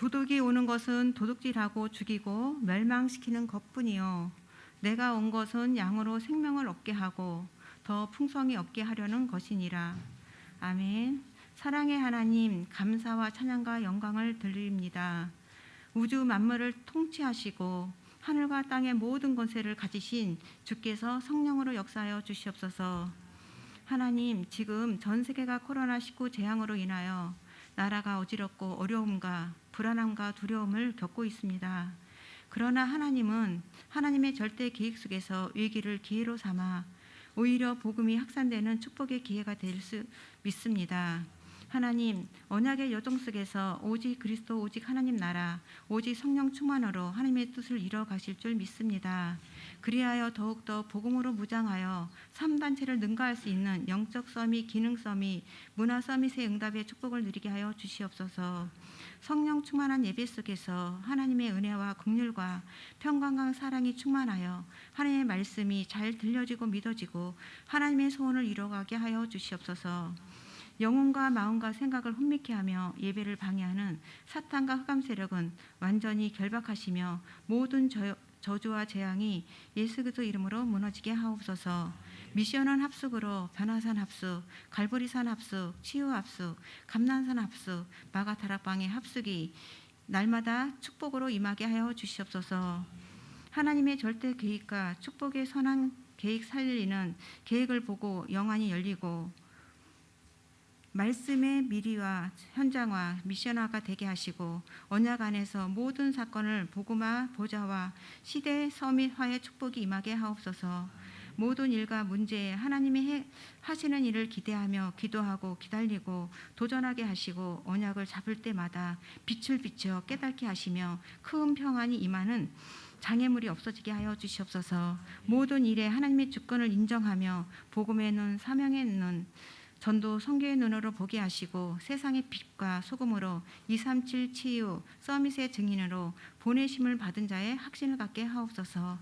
도둑이 오는 것은 도둑질하고 죽이고 멸망시키는 것뿐이요. 내가 온 것은 양으로 생명을 얻게 하고 더 풍성히 얻게 하려는 것이니라. 아멘. 사랑의 하나님 감사와 찬양과 영광을 드립니다. 우주 만물을 통치하시고 하늘과 땅의 모든 권세를 가지신 주께서 성령으로 역사하여 주시옵소서. 하나님 지금 전 세계가 코로나19 재앙으로 인하여 나라가 어지럽고 어려움과 불안함과 두려움을 겪고 있습니다. 그러나 하나님은 하나님의 절대 계획 속에서 위기를 기회로 삼아 오히려 복음이 확산되는 축복의 기회가 될 수 믿습니다. 하나님 언약의 여정 속에서 오직 그리스도 오직 하나님 나라 오직 성령 충만으로 하나님의 뜻을 이뤄 가실 줄 믿습니다. 그리하여 더욱더 복음으로 무장하여 삼단체를 능가할 수 있는 영적 서밋, 기능 서밋, 문화 서밋의 응답의 축복을 누리게 하여 주시옵소서. 성령 충만한 예배 속에서 하나님의 은혜와 긍휼과 평강과 사랑이 충만하여 하나님의 말씀이 잘 들려지고 믿어지고 하나님의 소원을 이뤄가게 하여 주시옵소서. 영혼과 마음과 생각을 혼미케 하며 예배를 방해하는 사탄과 흑암 세력은 완전히 결박하시며 모든 저, 저주와 재앙이 예수 그리스도 이름으로 무너지게 하옵소서. 미션원 합숙으로 변화산 합숙, 갈보리산 합숙, 치유 합숙, 감난산 합숙, 마가다락방의 합숙이 날마다 축복으로 임하게 하여 주시옵소서. 하나님의 절대 계획과 축복의 선한 계획 살리는 계획을 보고 영안이 열리고 말씀의 미리와 현장화, 미션화가 되게 하시고 언약 안에서 모든 사건을 복음화, 보좌와 시대 서밋화의 축복이 임하게 하옵소서. 모든 일과 문제에 하나님이 해, 하시는 일을 기대하며 기도하고 기다리고 도전하게 하시고 언약을 잡을 때마다 빛을 비춰 깨닫게 하시며 큰 평안이 임하는 장애물이 없어지게 하여 주시옵소서. 모든 일에 하나님의 주권을 인정하며 눈, 사명의 눈, 전도 성교의 눈으로 보게 하시고 세상의 빛과 소금으로 237 치유 서밋의 증인으로 보내심을 받은 자의 확신을 갖게 하옵소서.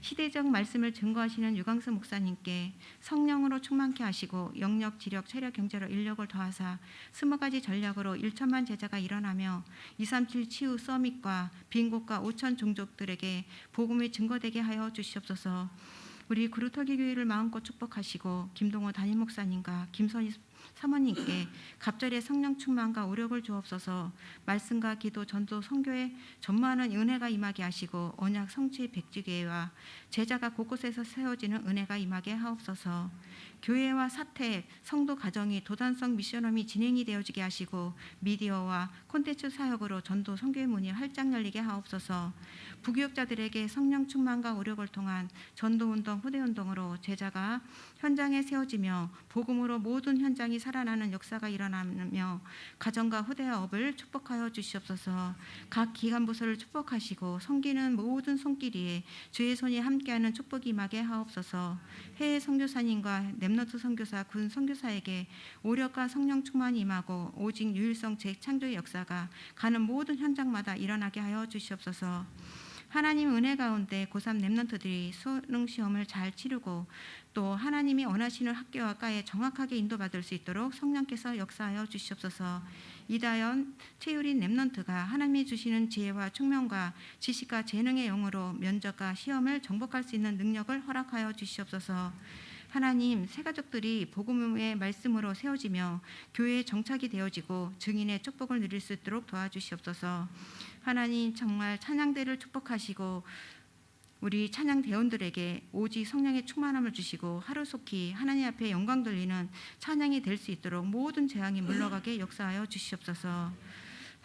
시대적 말씀을 증거하시는 유광수 목사님께 성령으로 충만케 하시고 영역, 지력, 체력, 경제로 인력을 더하사 스무 가지 전략으로 1천만 제자가 일어나며 237 치유 서밋과 빈곳과 5천 종족들에게 복음이 증거되게 하여 주시옵소서. 우리 그루터기 교회를 마음껏 축복하시고 김동호 담임 목사님과 김선희 사모님께 갑절의 성령 충만과 오력을 주옵소서. 말씀과 기도 전도 성교에 전무하는 은혜가 임하게 하시고 언약 성취 백지교회와 제자가 곳곳에서 세워지는 은혜가 임하게 하옵소서. 교회와 사택 성도 가정이 도단성 미션홈이 진행이 되어지게 하시고 미디어와 콘텐츠 사역으로 전도 성교의 문이 활짝 열리게 하옵소서. 부교육자들에게 성령 충만과 오력을 통한 전도 운동 후대 운동으로 제자가 현장에 세워지며 복음으로 모든 현장 이 살아나는 역사가 일어나며 가정과 후대업을 축복하여 주시옵소서. 각 기관부서를 축복하시고 섬기는 모든 손길이에 주의 손이 함께하는 축복이 임하게 하옵소서. 해외 선교사님과 랩너트 선교사 군 선교사에게 오력과 성령 충만이 임하고 오직 유일성 재창조의 역사가 가는 모든 현장마다 일어나게 하여 주시옵소서 하나님 은혜 가운데 고3 랩런트들이 수능 시험을 잘 치르고 또 하나님이 원하시는 학교와 과에 정확하게 인도받을 수 있도록 성령께서 역사하여 주시옵소서. 이다연, 최유린 랩런트가 하나님이 주시는 지혜와 총명과 지식과 재능의 영으로 면접과 시험을 정복할 수 있는 능력을 허락하여 주시옵소서. 하나님 새 가족들이 복음의 말씀으로 세워지며 교회에 정착이 되어지고 증인의 축복을 누릴 수 있도록 도와주시옵소서. 하나님 정말 찬양대를 축복하시고 우리 찬양 대원들에게 오직 성령의 충만함을 주시고 하루속히 하나님 앞에 영광 돌리는 찬양이 될 수 있도록 모든 재앙이 물러가게 역사하여 주시옵소서.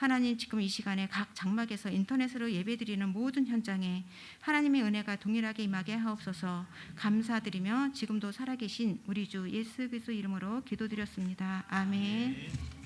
하나님 지금 이 시간에 각 장막에서 인터넷으로 예배드리는 모든 현장에 하나님의 은혜가 동일하게 임하게 하옵소서 감사드리며 지금도 살아계신 우리 주 예수 그리스도 이름으로 기도드렸습니다. 아멘.